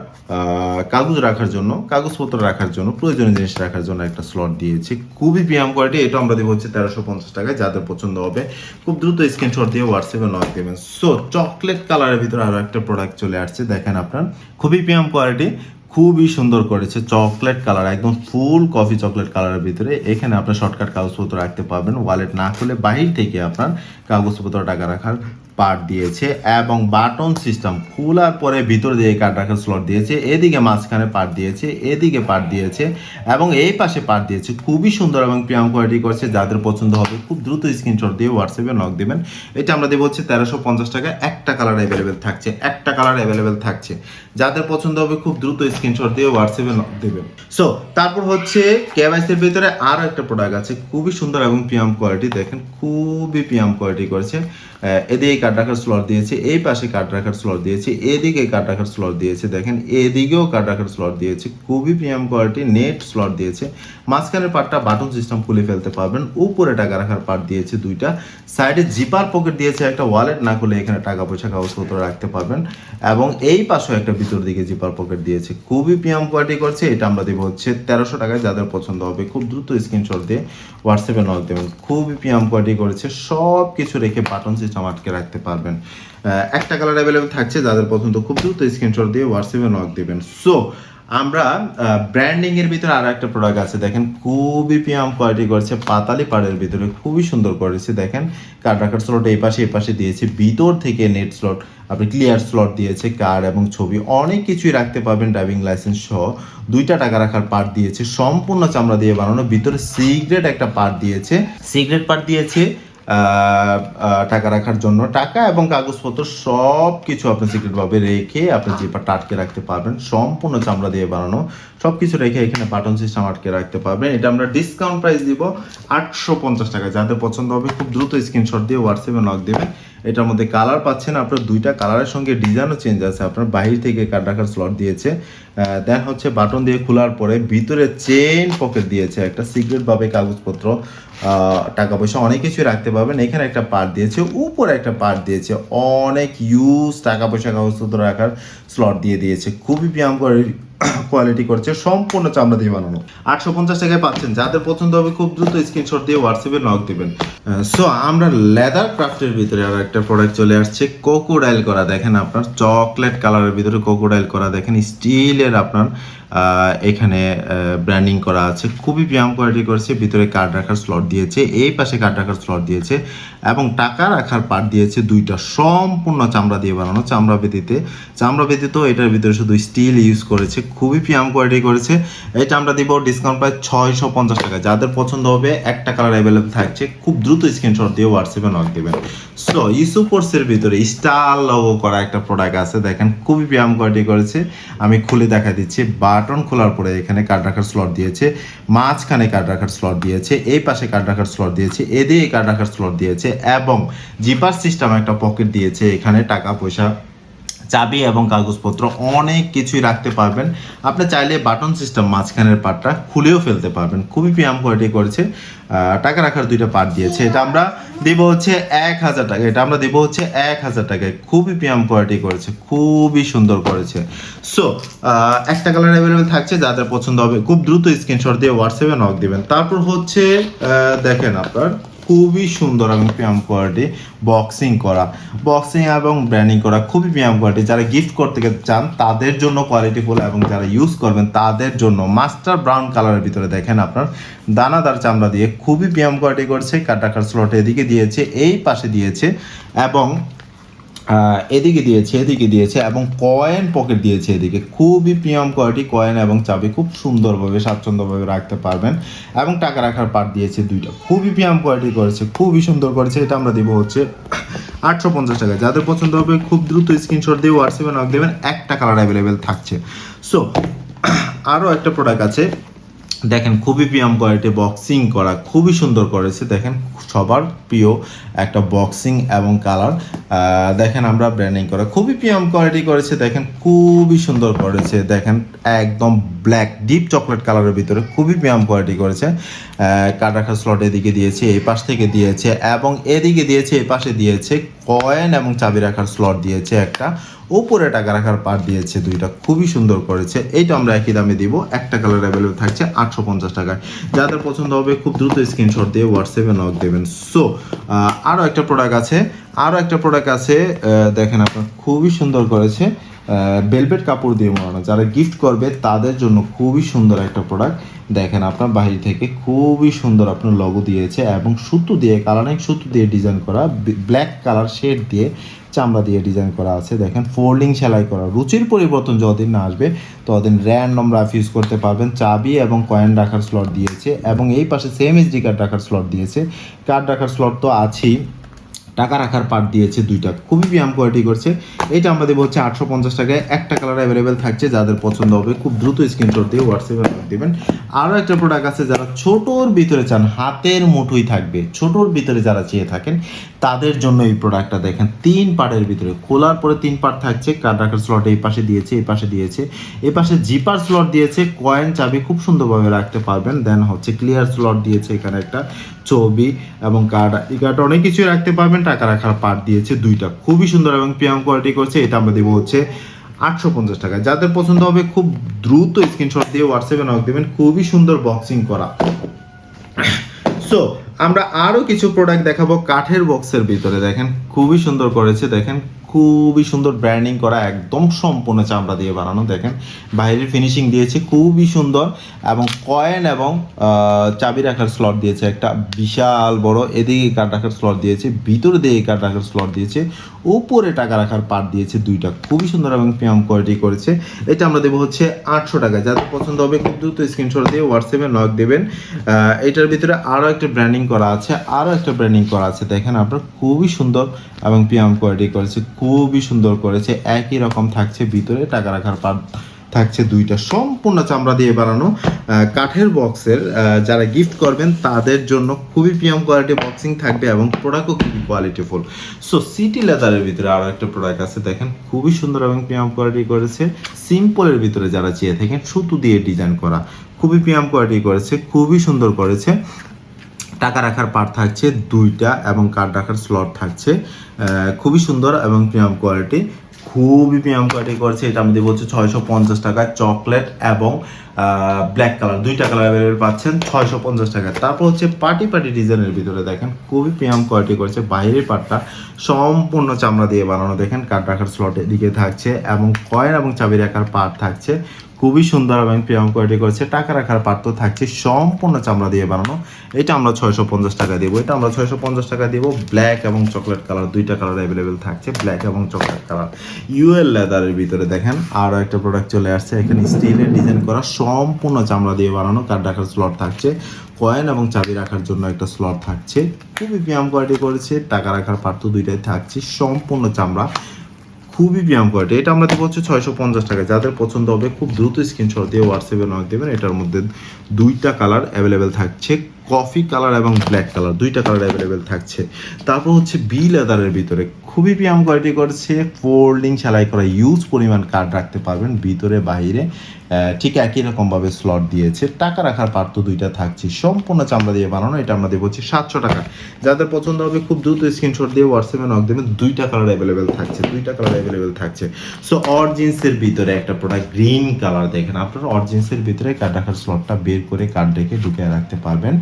কাগজ রাখার জন্য, কাগজপত্র রাখার জন্য, প্রয়োজনীয় জিনিস রাখার জন্য একটা স্লট দিয়েছে। খুবই প্রিয়াম কোয়ালিটি এটা আমরা দেবো হচ্ছে তেরোশো পঞ্চাশ টাকায়, যাদের পছন্দ হবে। খুব দ্রুত স্ক্রিনশট দিয়ে হোয়াটসঅ্যাপে নক দেবেন। সো চকলেট কালারের ভিতরে আরও একটা প্রোডাক্ট চলে আসছে, দেখেন আপনার। খুবই প্রিয়াম কোয়ালিটি খুবই সুন্দর করেছে চকলেট কালার একদম ফুল কফি চকলেট কালারের ভিতরে। এখানে আপনার শর্টকাট কাগজপত্র রাখতে পারবেন। ওয়ালেট না খুলে বাহির থেকে আপনার কাগজপত্র টাকা রাখার পার্ট দিয়েছে এবং বাটন সিস্টেম খোলার পরে ভিতর দিয়ে কার্ড রাখার স্লট দিয়েছে, এদিকে মাঝখানে পার্ট দিয়েছে, এদিকে পার্ট দিয়েছে এবং এই পাশে পার্ট দিয়েছে। খুবই সুন্দর এবং প্রিয়াম কোয়ালিটি করছে। যাদের পছন্দ হবে, খুব দ্রুত স্ক্রিনশট দিয়ে হোয়াটসঅ্যাপে নক দেবেন। এটা আমরা দেবো হচ্ছে তেরোশো পঞ্চাশ টাকা। একটা কালার অ্যাভেলেবেল থাকছে, একটা কালার অ্যাভেলেবেল থাকছে। যাদের পছন্দ হবে, খুব দ্রুত স্ক্রিনশট দিয়ে হোয়াটসঅ্যাপে নক দেবেন। সো তারপর হচ্ছে কেওয়াইসির ভিতরে আরও একটা প্রোডাক্ট আছে। খুবই সুন্দর এবং প্রিয়াম কোয়ালিটি দেখেন, খুবই প্রিয়াম কোয়ালিটি করেছে। এদিকে কার্ড রাখার স্লট দিয়েছে, এই পাশে কার্ড রাখার স্লট দিয়েছে, এদিকে কার্ড রাখার স্লট দিয়েছে, দেখেন, এদিকেও কার্ড রাখার স্লট দিয়েছে, খুবই প্রিমিয়াম কোয়ালিটি নেট স্লট দিয়েছে। মাঝখানের পার্টটা বাটন সিস্টেম খুলে ফেলতে পারবেন, উপরে টাকা রাখার পার্ট দিয়েছে দুইটা সাইডে জিপার পকেট দিয়েছে একটা ওয়ালেট না খুলে এখানে টাকা পয়সা কাগজপত্র রাখতে পারবেন, এবং এই পাশেও একটা ভিতর দিকে জিপার পকেট দিয়েছে, খুবই প্রিমিয়াম কোয়ালিটি করছে, এটা আমরা দেবো হচ্ছে তেরোশো টাকায়, যাদের পছন্দ হবে, খুব দ্রুত স্ক্রিনশট দিয়ে হোয়াটসঅ্যাপে নক দেবেন, খুবই প্রিমিয়াম কোয়ালিটি করেছে সব কিছু রেখে বাটন সিস্টেম আটকে রাখতে পারবেন। একটা কালার অ্যাভেলেবেল থাকছে যাদের পছন্দ খুব দ্রুত স্ক্রিনশট দিয়ে হোয়াটসঅ্যাপে নক দেবেন। সো আমরা ব্র্যান্ডিং এর ভিতরে আরও একটা প্রোডাক্ট আছে। দেখেন, খুবই প্রিয়াম কোয়ালিটি করেছে, পাতালি পাড়ের ভিতরে খুবই সুন্দর করেছে। দেখেন কার্ড রাখার স্লট এই পাশে এই পাশে দিয়েছে। ভিতর থেকে নেট স্লট আপনি ক্লিয়ার স্লট দিয়েছে কার্ড এবং ছবি। অনেক কিছুই রাখতে পারবেন ড্রাইভিং লাইসেন্স সহ। দুইটা টাকা রাখার পার্ট দিয়েছে। সম্পূর্ণ চামড়া দিয়ে বানানো। ভিতরে সিগারেট একটা পার্ট দিয়েছে। সিগারেট পার্ট দিয়েছে। টাকা রাখার জন্য টাকা এবং কাগজপত্র সব কিছু আপনি সিক্রেটভাবে রেখে আপনি জিপারটা আটকে রাখতে পারবেন, সম্পূর্ণ চামড়া দিয়ে বানানো সব কিছু রেখে এখানে বাটন সিস্টেম আটকে রাখতে পারবেন। এটা আমরা ডিসকাউন্ট প্রাইস দিব আটশো পঞ্চাশ টাকা। যাদের পছন্দ হবে খুব দ্রুত স্ক্রিনশট দিয়ে হোয়াটসঅ্যাপে নক দেবেন। এটার মধ্যে কালার পাচ্ছেন আপনার দুইটা কালারের সঙ্গে ডিজাইনও চেঞ্জ আছে। আপনার বাহির থেকে কার্ড রাখার স্লট দিয়েছে। দেন হচ্ছে বাটন দিয়ে খোলার পরে ভিতরে চেন পকেট দিয়েছে। একটা সিক্রেটভাবে কাগজপত্র। টাকা পয়সা অনেক কিছু রাখতে পারবেন। এখানে একটা পার্ট দিয়েছে, উপরে একটা পার্ট দিয়েছে, অনেক ইউজ টাকা পয়সা কাগজপত্র রাখার স্লট দিয়ে দিয়েছে। খুবই প্রিয়াম কোয়ালিটি করছে, সম্পূর্ণ চামড়া দিয়ে বানানো। আটশো পঞ্চাশ টাকায় পাচ্ছেন। যাদের পছন্দ হবে খুব দ্রুত স্ক্রিনশট দিয়ে হোয়াটসঅ্যাপে নক দিবেন। সো আমরা লেদার ক্রাফটের ভিতরে আর একটা প্রোডাক্ট চলে আসছে কোকোডাইল করা। দেখেন আপনার চকলেট কালারের ভিতরে কোকোডাইল করা। দেখেন স্টিলের আপনার এখানে ব্র্যান্ডিং করা আছে। খুবই প্রিয়াম কোয়ালিটি করেছে। ভিতরে কার্ড রাখার স্লট দিয়েছে। এই পাশে কার্ড রাখার স্লট দিয়েছে। এবং টাকা রাখার পার্ট দিয়েছে দুইটা সম্পূর্ণ চামড়া দিয়ে বানানো চামড়া ব্যতীতে চামড়া ব্যতীত এটার ভিতরে শুধু স্টিল ইউজ করেছে, খুবই প্রিয়াম কোয়ালিটি করেছে। এই চামড়া দিব ডিসকাউন্ট প্রায় ছয়শো পঞ্চাশ টাকা। যাদের পছন্দ হবে, একটা কালার অ্যাভেলেবল থাকছে, খুব দ্রুত স্ক্রিনশট দিয়ে হোয়াটসঅ্যাপে নক দেবেন। সো ইসুপোর্সের ভিতরে স্টার লোগো করা একটা প্রোডাক্ট আছে, দেখেন, খুবই প্রিয়াম কোয়ালিটি করেছে। আমি খুলে দেখা দিচ্ছি বাটন খোলার পরে এখানে কার্ড রাখার স্লট দিয়েছে, মাঝখানে কার্ড রাখার স্লট দিয়েছে, এই পাশে কার্ড রাখার স্লট দিয়েছে, এদিকে কার্ড রাখার স্লট দিয়েছে এবং জিপার সিস্টেম একটা পকেট দিয়েছে। এখানে টাকা, পয়সা, চাবি এবং কাগজপত্র অনেক কিছুই রাখতে পারবেন। আপনি চাইলে বাটন সিস্টেম মাঝখানের পার্টটা খুলেও ফেলতে পারবেন। খুবই প্রিয়াম কোয়ালিটি করেছে। টাকা রাখার দুইটা পার্ট দিয়েছে। এটা আমরা দেব হচ্ছে এক হাজার টাকা। এটা আমরা দেব হচ্ছে এক হাজার টাকায়। খুবই প্রিয়াম কোয়ালিটি করেছে। খুবই সুন্দর করেছে। সো একটা কালার অ্যাভেলেবেল থাকছে যাদের পছন্দ হবে, খুব দ্রুত স্ক্রিনশট দিয়ে হোয়াটসঅ্যাপে নক দিবেন। তারপর হচ্ছে দেখেন আপনার খুবই সুন্দর এবং প্রিয়াম কোয়ালিটি বক্সিং করা। বক্সিং এবং ব্র্যান্ডিং করা খুবই প্রিয়াম কোয়ালিটি যারা গিফট করতে চান, তাদের জন্য কোয়ালিটিফুল এবং যারা ইউজ করবেন, তাদের জন্য মাস্টার ব্রাউন কালারের ভিতরে দেখেন আপনার। দানাদার চামড়া দিয়ে খুবই প্রিয়াম কোয়ালিটি করছে। কাটাকার স্লট এদিকে দিয়েছে, এই পাশে দিয়েছে এবং এদিকে দিয়েছে এদিকে দিয়েছে এবং কয়েন পকেট দিয়েছে এদিকে। খুবই প্রিমিয়াম কোয়ালিটি কয়েন এবং চাবি খুব সুন্দরভাবে, স্বাচ্ছন্দ্যভাবে রাখতে পারবেন এবং টাকা রাখার পার দিয়েছে দুইটা। খুবই প্রিমিয়াম কোয়ালিটি করেছে, খুবই সুন্দর করেছে। এটা আমরা দিব হচ্ছে আটশো পঞ্চাশ টাকা। যাদের পছন্দ হবে খুব দ্রুত স্ক্রিনশট দিয়ে হোয়াটসঅ্যাপে নক দেবেন, একটা কালার অ্যাভেলেবেল থাকছে। সো আরও একটা প্রোডাক্ট আছে দেখেন খুবই প্রিয়াম কোয়ালিটি বক্সিং করা খুবই সুন্দর করেছে। দেখেন সবার প্রিয় একটা বক্সিং এবং কালার। দেখেন আমরা ব্র্যান্ডিং করা খুবই প্রিয়াম কোয়ালিটি করেছে। দেখেন খুবই সুন্দর করেছে। দেখেন একদম ব্ল্যাক ডিপ চকলেট কালারের ভিতরে খুবই প্রিয়াম কোয়ালিটি করেছে। কাট রাখার স্লট এদিকে দিয়েছে, এই পাশ থেকে দিয়েছে এবং এদিকে দিয়েছে, এই পাশে দিয়েছে কয়েন এবং চাবি রাখার স্লট দিয়েছে একটা। উপরে টাকা রাখার পার দিয়েছে দুইটা, খুবই সুন্দর করেছে। এইটা আমরা একই দামে দিব, একটা কালার অ্যাভেলেবেল থাকছে আটশো পঞ্চাশ টাকায়। যাদের পছন্দ হবে খুব দ্রুত স্ক্রিনশট দিয়ে হোয়াটসঅ্যাপে নক দেবেন। সো আরও একটা প্রোডাক্ট আছে আরও একটা প্রোডাক্ট আছে দেখেন আপনার খুবই সুন্দর করেছে বেলভেট কাপড় দিয়ে মোড়ানো। যারা গিফট করবে তাদের জন্য খুবই সুন্দর একটা প্রোডাক্ট দেখেন আপনার বাহির থেকে খুবই সুন্দর আপনার লগো দিয়েছে এবং সুতো দিয়ে, কালারিং সুতো দিয়ে ডিজাইন করা ব্ল্যাক কালার শেড দিয়ে চামড়া দিয়ে ডিজাইন করা আছে। দেখেন ফোল্ডিং সেলাই করা। রুচির পরিবর্তন যতদিন না আসবে, ততদিন র্যান্ডম রাফ ইউজ করতে পারবেন। চাবি এবং কয়েন রাখার স্লট দিয়েছে এবং এই পাশে সেম এসডি কার্ড রাখার স্লট দিয়েছে। কার্ড রাখার স্লট তো আছেই। টাকা রাখার পার্ট দিয়েছে দুইটা। খুবই ব্যায়াম কোয়ালিটি করছে। এটা আমরা দেবো হচ্ছে আটশো পঞ্চাশ টাকায়। একটা কালার অ্যাভেলেবেল থাকছে, যাদের পছন্দ হবে। খুব দ্রুত স্ক্রিনশট দিয়ে হোয়াটসঅ্যাপে দেবেন। আরও একটা প্রোডাক্ট আছে যারা ছোটোর ভিতরে চান, হাতের মুঠোই থাকবে। ছোটোর ভিতরে যারা চেয়ে থাকেন, তাদের জন্য এই প্রোডাক্টটা দেখেন। তিন পার্টের ভিতরে। খোলার পরে তিন পার্ট থাকছে। কার্ড রাখার স্লট এই পাশে দিয়েছে, এই পাশে দিয়েছে। এই পাশে জিপার স্লট দিয়েছে। কয়েন চাবি খুব সুন্দরভাবে রাখতে পারবেন। দেন হচ্ছে ক্লিয়ার স্লট দিয়েছে এখানে একটা ছবি এবং কার্ড এই কার্ডটা অনেক কিছুই রাখতে পারবেন। টাকা রাখার পার্ট দিয়েছে দুইটা। খুবই সুন্দর এবং প্রিয়াম কোয়ালিটি করছে, এটা আমরা দেবো হচ্ছে আটশো পঞ্চাশ টাকা। যাদের পছন্দ হবে খুব দ্রুত স্ক্রিনশট দিয়ে হোয়াটসঅ্যাপে নক দেবেন, খুবই সুন্দর বক্সিং করা। সো আমরা আরও কিছু প্রোডাক্ট দেখাবো কাঠের বক্সের ভিতরে, দেখেন, খুবই সুন্দর করেছে, দেখেন খুবই সুন্দর ব্র্যান্ডিং করা, একদম সম্পূর্ণ চামড়া দিয়ে বানানো, দেখেন। বাইরের ফিনিশিং দিয়েছে, খুবই সুন্দর। এবং কয়েন এবং চাবি রাখার স্লট দিয়েছে একটা বিশাল বড়, এদিকে কার্ড রাখার স্লট দিয়েছে, ভিতরে দিয়ে কার্ড রাখার স্লট দিয়েছে, উপরে টাকা রাখার পার্ট দিয়েছে দুইটা। খুবই সুন্দর এবং প্রিয়াম কোয়ালিটি করেছে। এটা আমরা দেবো হচ্ছে আটশো টাকা। যাদের পছন্দ হবে, খুব দ্রুত স্ক্রিনশট দিয়ে হোয়াটসঅ্যাপে নক দেবেন। এটার ভিতরে আরও একটা ব্র্যান্ডিং করা আছে আরও একটা ব্র্যান্ডিং করা আছে। দেখেন আপনার, খুবই সুন্দর এবং প্রিয়াম কোয়ালিটি করেছে। খুবই সুন্দর করেছে। একই রকম থাকছে ভিতরে টাকা রাখার পার্ট থাকছে দুইটা। সম্পূর্ণ চামড়া দিয়ে বানানো কাঠের বক্সের যারা গিফট করবেন তাদের জন্য খুবই প্রিয়াম কোয়ালিটি বক্সিং থাকবে এবং প্রোডাক্টও খুবই কোয়ালিটিফুল সো সিটি লেদারের ভিতরে আরও একটা প্রোডাক্ট আছে, দেখেন, খুবই সুন্দর এবং প্রিয়াম কোয়ালিটি করেছে। সিম্পলের ভিতরে যারা চেয়ে থাকেন, সুতো দিয়ে ডিজাইন করা, খুবই প্রিয়াম কোয়ালিটি করেছে, খুবই সুন্দর করেছে। টাকা রাখার পার্ট থাকছে দুইটা এবং কার্ড রাখার স্লট থাকছে। খুবই সুন্দর এবং প্রিমিয়াম কোয়ালিটি খুবই প্রিমিয়াম কোয়ালিটি করছে। এটা আমাদের বলছে ছয়শো পঞ্চাশ টাকা চকলেট এবং ব্ল্যাক কালার দুইটা কালার অ্যাভেলেবেল পাচ্ছেন, ছয়শো পঞ্চাশ টাকা। তারপর হচ্ছে পার্টি পার্টি ডিজাইনের ভিতরে দেখেন, খুবই প্রিমিয়াম কোয়ালিটি করছে, বাইরের পার্টটা সম্পূর্ণ চামড়া দিয়ে বানানো। দেখেন কার্ড রাখার স্লট এদিকে থাকছে এবং কয়েন এবং চাবি রাখার পার্ট থাকছে। খুবই সুন্দর এবং প্রিয়াম কোয়ালিটি করছে, টাকা রাখার পাত্র থাকছে, সম্পূর্ণ চামড়া দিয়ে বানানো। এটা আমরা ছয়শো পঞ্চাশ টাকা দেবো, এটা আমরা ছয়শো পঞ্চাশ টাকা দেবো। ব্ল্যাক এবং চকলেট কালার দুইটা কালার অ্যাভেলেবেল থাকছে ব্ল্যাক এবং চকলেট কালার ইউএল লেদারের ভিতরে দেখেন আরও একটা প্রোডাক্ট চলে আসছে, এখানে স্টিলের ডিজাইন করা সম্পূর্ণ চামড়া দিয়ে বানানো কার্ড রাখার স্লট থাকছে। কয়েন এবং চাবি রাখার জন্য একটা স্লট থাকছে। খুবই ব্যায়াম কোয়ালিটি করেছে, টাকা রাখার পার্থ দুইটাই থাকছে, সম্পূর্ণ চামড়া। খুবই ব্যায়াম কোয়ালিটি এটা আমরা দেবো হচ্ছে ছয়শো পঞ্চাশ টাকা। যাদের পছন্দ হবে, খুব দ্রুত স্ক্রিনশট দিয়ে হোয়াটসঅ্যাপে নয় দেবেন, এটার মধ্যে দুইটা কালার অ্যাভেলেবেল থাকছে। কফি কালার এবং ব্ল্যাক কালার, দুইটা কালার অ্যাভেলেবেল থাকছে। তারপর হচ্ছে বি লেদারের ভিতরে। খুবই পিয়াম কোয়ালিটি করছে ফোল্ডিং সেলাই করা ইউজ পরিমাণ কার্ড রাখতে পারবেন ভিতরে, বাইরে। ঠিক একই রকমভাবে স্লট দিয়েছে। টাকা রাখার পার তো দুইটা থাকছে। সম্পূর্ণ চামড়া দিয়ে বানানো, এটা আমরা দেবো হচ্ছে সাতশো টাকা। যাদের পছন্দ হবে খুব দ্রুত স্ক্রিনশট দিয়ে হোয়াটসঅ্যাপে নক দেবেন। দুইটা কালার অ্যাভেলেবেল থাকছে, দুইটা কালার অ্যাভেলেবেল থাকছে। সো অরজিন্সের ভিতরে একটা প্রোডাক্ট গ্রিন কালার দেখেন। আপনার অরজিন্সের ভিতরে কার্ড রাখার স্লটটা বের করে কার্ড রেখে ঢুকে রাখতে পারবেন।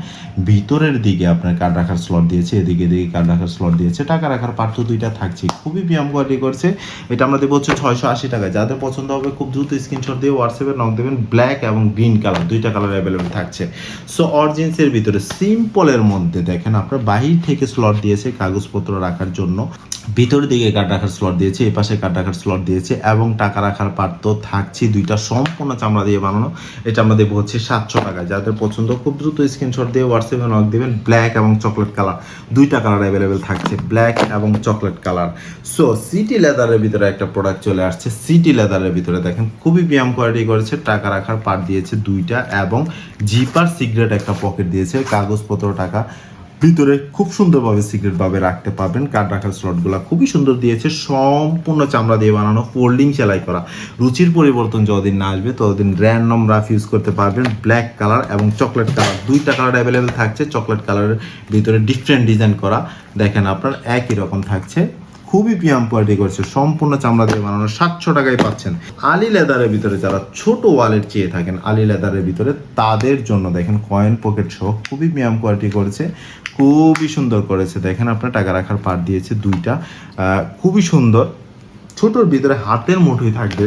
ভিতরের দিকে আপনার কার্ড রাখার স্লট দিয়েছে, এদিকে এদিকে কার্ড রাখার স্লট দিয়েছে, টাকা রাখার পার্থ দুইটা থাকছে। খুবই ব্যায়াম কোয়ালিটি করছে। এটা আমরা দেবো হচ্ছে ছয়শো আশি টাকা। যাদের পছন্দ হবে খুব দ্রুত স্ক্রিনশট দিয়ে হোয়াটসঅ্যাপে নক দেবেন। ব্ল্যাক এবং গ্রিন কালার দুইটা কালার অ্যাভেলেবেল থাকছে। সো অরজিন্সের ভিতরে সিম্পলের মধ্যে দেখেন, আপনার বাহির থেকে স্লট দিয়েছে কাগজপত্র রাখার জন্য। ভিতরের দিকে কার্ড রাখার স্লট দিয়েছে, এই পাশে কার্ড রাখার স্লট দিয়েছে এবং টাকা রাখার পার্ট তো থাকছে দুইটা সম্পূর্ণ চামড়া দিয়ে বানানো। এটা আমরা দেবো হচ্ছে সাতশো টাকা যাদের পছন্দ, খুব দ্রুত স্ক্রিনশট দিয়ে হোয়াটসঅ্যাপে নক দেবেন ব্ল্যাক এবং চকলেট কালার দুইটা কালার অ্যাভেলেবেল থাকছে ব্ল্যাক এবং চকলেট কালার সো সিটি লেদারের ভিতরে একটা প্রোডাক্ট চলে আসছে। সিটি লেদারের ভিতরে দেখেন, খুবই ব্যায়াম কোয়ালিটি করেছে, টাকা রাখার পার্ট দিয়েছে দুইটা এবং জিপার সিগারেট একটা পকেট দিয়েছে, কাগজপত্র টাকা। ভিতরে খুব সুন্দরভাবে সিক্রেট ভাবে রাখতে পারবেন। কার্ড রাখার স্লটগুলো খুবই সুন্দর দিয়েছে। সম্পূর্ণ চামড়া দিয়ে বানানো ফোল্ডিং সেলাই করা। রুচির পরিবর্তন যতদিন না আসবে, ততদিন র্যান্ডম রাফ ইউজ করতে পারবেন। ব্ল্যাক কালার এবং চকলেট কালার দুইটা কালার অ্যাভেলেবেল থাকছে। চকলেট কালারের ভিতরে ডিফারেন্ট ডিজাইন করা। দেখেন আপনার একই রকম থাকছে। খুবই পিয়াম কোয়ালিটি করছে। সম্পূর্ণ চামড়া দিয়ে বানানো সাতশো টাকায় পাচ্ছেন। আলি লেদারের ভিতরে যারা ছোট ওয়ালেট চেয়ে থাকেন, আলি লেদারের ভিতরে তাদের জন্য দেখেন কয়েন পকেট সহ খুবই পিয়াম কোয়ালিটি করেছে। খুবই সুন্দর করেছে। দেখেন আপনার টাকা রাখার পার দিয়েছে দুইটা। খুবই সুন্দর। ছোটোর ভিতরে হাতের মুঠোই থাকবে।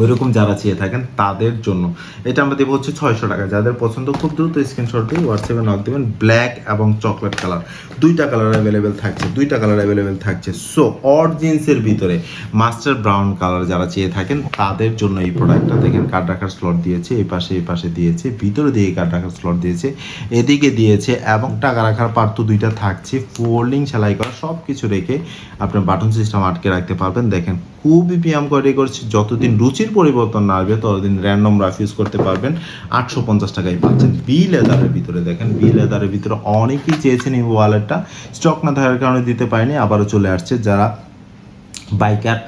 ওইরকম যারা চেয়ে থাকেন তাদের জন্য। এটা আমরা দেবো হচ্ছে ছয়শো টাকা। যাদের পছন্দ, খুব দ্রুত স্ক্রিনশট হোয়াটসঅ্যাপে নক দেবেন ব্ল্যাক এবং চকলেট কালার দুইটা কালার অ্যাভেলেবেল থাকছে, দুইটা কালার অ্যাভেলেবেল থাকছে। সো অর জিন্সের ভিতরে মাস্টার ব্রাউন কালার যারা চেয়ে থাকেন, তাদের জন্য এই প্রোডাক্টটা দেখেন কার্ড রাখার স্লট দিয়েছে, এই পাশে এই পাশে দিয়েছে, ভিতরে দিয়ে কার্ড রাখার স্লট দিয়েছে, এদিকে দিয়েছে এবং টাকা রাখার পার তো দুইটা থাকছে। ফোল্ডিং সেলাই করা সব কিছু রেখে আপনার বাটন সিস্টেম আটকে রাখতে পারবেন। দেখেন, খুবই পিয়াম করে করছে, যতদিন রুচির পরিবর্তন না আসবে, ততদিন র্যান্ডম রাফ ইউজ করতে পারবেন। আটশো পঞ্চাশ টাকায় পাচ্ছেন বি লেদারের ভিতরে। দেখেন বি লেদারের ভিতরে অনেকেই চেয়েছেন এই ওয়ালেটটা স্টক না থাকার কারণে দিতে পারেনি, আবারও চলে আসছে। যারা বাইকার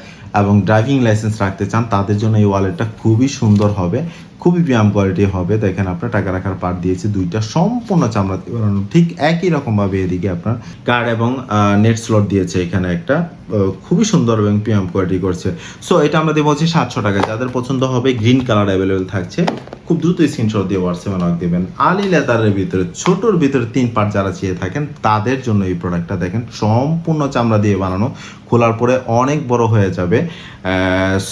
এবং ড্রাইভিং লাইসেন্স রাখতে চান, তাদের জন্য এই ওয়ালেটটা খুবই সুন্দর হবে। খুবই ব্যায়াম কোয়ালিটি হবে। দেখেন আপনার টাকা রাখার পার্ট দিয়েছে দুইটা, সম্পূর্ণ চামড়া বানানো। ঠিক একই রকমভাবে এদিকে আপনার কার্ড এবং নেট স্লট দিয়েছে এখানে একটা। খুবই সুন্দর এবং পিএম কোয়ালিটি করছে। সো এটা আমরা দেবো হচ্ছে সাতশো টাকা। যাদের পছন্দ হবে গ্রিন কালার অ্যাভেলেবেল থাকছে, খুব দ্রুত স্ক্রিনশট দিয়ে হোয়াটসঅ্যাপে নক দেবেন। আলি লেদারের ভিতরে, ছোটোর ভিতরে তিন পার্ট যারা চেয়ে থাকেন, তাদের জন্য এই প্রোডাক্টটা দেখেন, সম্পূর্ণ চামড়া দিয়ে বানানো। খোলার পরে অনেক বড় হয়ে যাবে।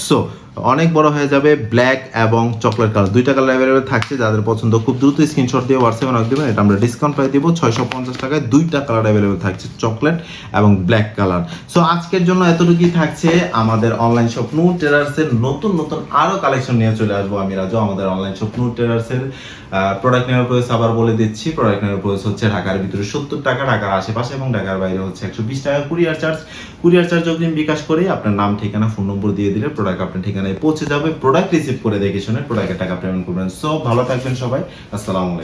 সো অনেক বড় হয়ে যাবে ব্ল্যাক এবং চকলেট কালার। দুইটা কালার অ্যাভেলেবেল থাকছে, যাদের পছন্দ খুব দ্রুত স্ক্রিনশট দিয়ে হোয়াটসঅ্যাপে নক দেবেন, এটা আমরা ডিসকাউন্ট পাই দিব। ছয়শো পঞ্চাশ টাকায় দুইটা কালার অ্যাভেলেবেল থাকছে, চকলেট এবং ব্ল্যাক কালার। সো আজকের জন্য এতটুকুই থাকছে। আমাদের অনলাইন শপ নু টেরার্সের নতুন নতুন আরও কালেকশন নিয়ে চলে আসব আমি, রাজু। আমাদের অনলাইন শপ নু টেরার্সের প্রোডাক্ট নেওয়ার প্রাইস আবার বলে দিচ্ছি। প্রোডাক্ট নেওয়ার প্রাইস হচ্ছে ঢাকার ভিতরে সত্তর টাকা, ঢাকার আশেপাশে এবং ঢাকার বাইরে হচ্ছে একশো বিশ টাকা কুরিয়ার চার্জ কুরিয়ার চার্জ অগ্রিম বিকাশ করে আপনার নাম, ঠিকানা ফোন নম্বর দিয়ে দিলে প্রোডাক্ট আপনার ঠিকানায় পৌঁছে যাবে। প্রোডাক্ট রিসিভ করে দেখে শুনে প্রোডাক্টের টাকা পেমেন্ট করবেন। সো ভালো থাকবেন সবাই। আসসালামু আলাইকুম।